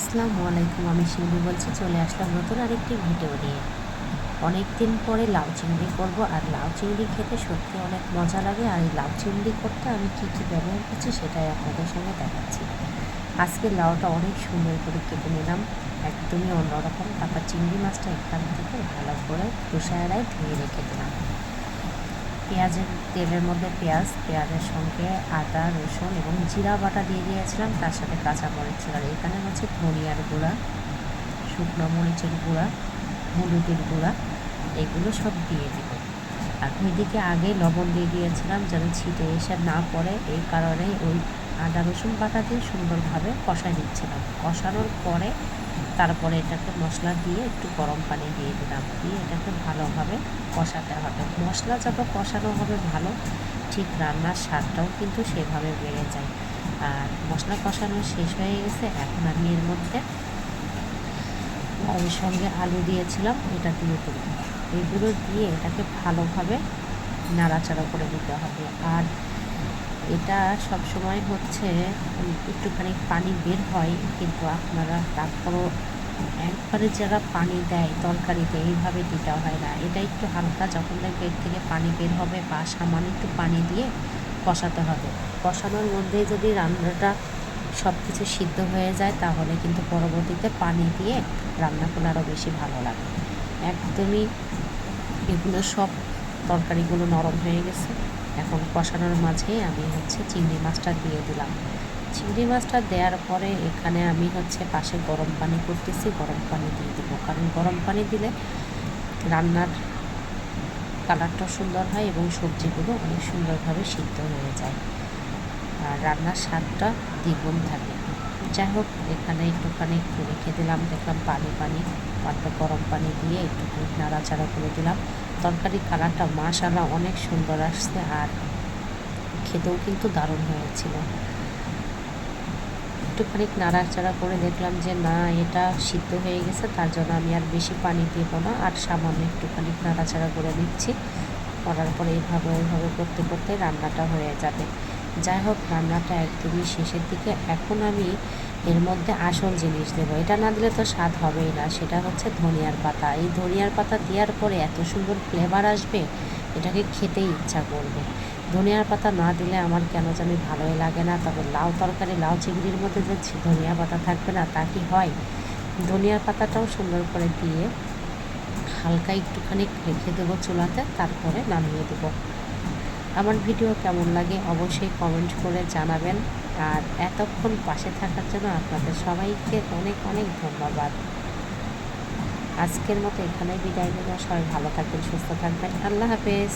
আসসালামু আলাইকুম, আমি শিউলি বলছি, চলে আসলাম নতুন আরেকটি ভিডিও নিয়ে। অনেক দিন পরে লাউ চিংড়ি করব, আর লাউ চিংড়ি খেতে সত্যি অনেক মজা লাগে, আর এই লাউ চিংড়ি করতে আমি কী কী ব্যবহার করছি সেটাই আপনাদের সঙ্গে দেখাচ্ছি। আজকে লাউটা অনেক সুন্দর করে কেটে নিলাম, একদমই অন্যরকম। তারপর চিংড়ি মাছটা এখান থেকে ভালো করে খোসায় ধুয়ে রেখে দিলাম। পেঁয়াজের তেলের মধ্যে পেঁয়াজ, পেঁয়াজের সঙ্গে আদা, রসুন এবং জিরা বাটা দিয়ে দিয়েছিলাম। তার সাথে কাঁচা মরিচ আর এখানে হচ্ছে ধনিয়ার গুঁড়া, শুকনো মরিচের গুঁড়া, হলুদের গুঁড়া, এগুলো সব দিয়ে দিব। আর ওইদিকে আগে লবণ দিয়ে দিয়েছিলাম যেন ছিটে এসে না পড়ে। এই কারণে ওই আদা, রসুন বাটা দিয়ে সুন্দরভাবে কষাই দিচ্ছিলাম কষানোর পরে তারপরে এটাকে মশলা দিয়ে একটু গরম পানি দিয়ে দিলাম। দিয়ে এটাকে ভালোভাবে কষাতে হবে। মশলা যত কষানো হবে ভালো, ঠিক রান্নার স্বাদটাও কিন্তু সেভাবে বেড়ে যায়। আর মশলা কষানো শেষ হয়ে গেছে, এখন আমি এর মধ্যে লাউয়ের সঙ্গে আলু দিয়েছিলাম, এটা দিয়ে দেবো এগুলো দিয়ে এটাকে ভালোভাবে নাড়াচাড়া করে দিতে হবে। আর এটা সব সময় হচ্ছে, একটুখানি পানি বের হয়, কিন্তু আপনারা তারপরও একবারে যারা পানি দেয়, তরকারিতে এইভাবে দিতে হয় না। এটা একটু হালকা যখন দেখবে এর থেকে পানি বের হবে বা সামান্য একটু পানি দিয়ে কষাতে হবে। কষানোর মধ্যে যদি রান্নাটা সব কিছু সিদ্ধ হয়ে যায়, তাহলে কিন্তু পরবর্তীতে পানি দিয়ে রান্না করলে আরও বেশি ভালো লাগে। একদমই এগুলো সব তরকারিগুলো নরম হয়ে গেছে। এখন কষানোর মাঝে আমি হচ্ছে চিংড়ি মাছটা দিয়ে দিলাম। চিংড়ি মাছটা দেওয়ার পরে এখানে আমি হচ্ছে পাশে গরম পানি করতেছি, গরম পানি দিয়ে দেবো। কারণ গরম পানি দিলে রান্নার কালারটাও সুন্দর হয় এবং সবজিগুলো অনেক সুন্দরভাবে সিদ্ধ হয়ে যায়। আর রান্নার স্বাদটা দ্বিগুণ থাকে। যাই হোক, এখানে একটুখানি একটু রেখে দিলাম। দেখলাম পানি পানি তারপর গরম পানি দিয়ে একটুখানি নাড়াচাড়া করে দিলাম। তরকারি কালারটা মাশাল্লাহ অনেক সুন্দর আসছে আর খেতেও কিন্তু দারুণ হয়েছিল। একটুখানি নাড়াচাড়া করে দেখলাম যে, না, এটা সিদ্ধ হয়ে গেছে, তার জন্য আমি আর বেশি পানি দেবো না, আর সামান্য একটুখানি নাড়াচাড়া করে দিচ্ছি করার পরে এইভাবে, ওইভাবে করতে করতে রান্নাটা হয়ে যাবে। যাই হোক রান্নাটা একদমই শেষের দিকে। এখন আমি এর মধ্যে আসল জিনিস দেবো। এটা না দিলে তো স্বাদ হবেই না। সেটা হচ্ছে ধনিয়ার পাতা। এই ধনিয়ার পাতা দেওয়ার পরে এত সুন্দর ফ্লেভার আসবে, এটাকে খেতেই ইচ্ছা করবে। ধনিয়ার পাতা না দিলে আমার কেন জানি ভালোই লাগে না। তবে লাউ তরকারি, লাউ চিংড়ির মধ্যে যে ধনিয়া পাতা থাকবে না, তা কি হয়? ধনিয়ার পাতাটাও সুন্দর করে দিয়ে হালকা একটুখানি রেখে দেবো চুলাতে, তারপরে নামিয়ে দেবো। আমার ভিডিও কেমন লাগে অবশ্যই কমেন্ট করে জানাবেন। আর এতক্ষণ পাশে থাকার জন্য আপনাদের সবাইকে অনেক অনেক ধন্যবাদ। আজকের মতো এখানে বিদায় নেব। সবাই ভালো থাকবেন, সুস্থ থাকবেন। আল্লাহ হাফেজ।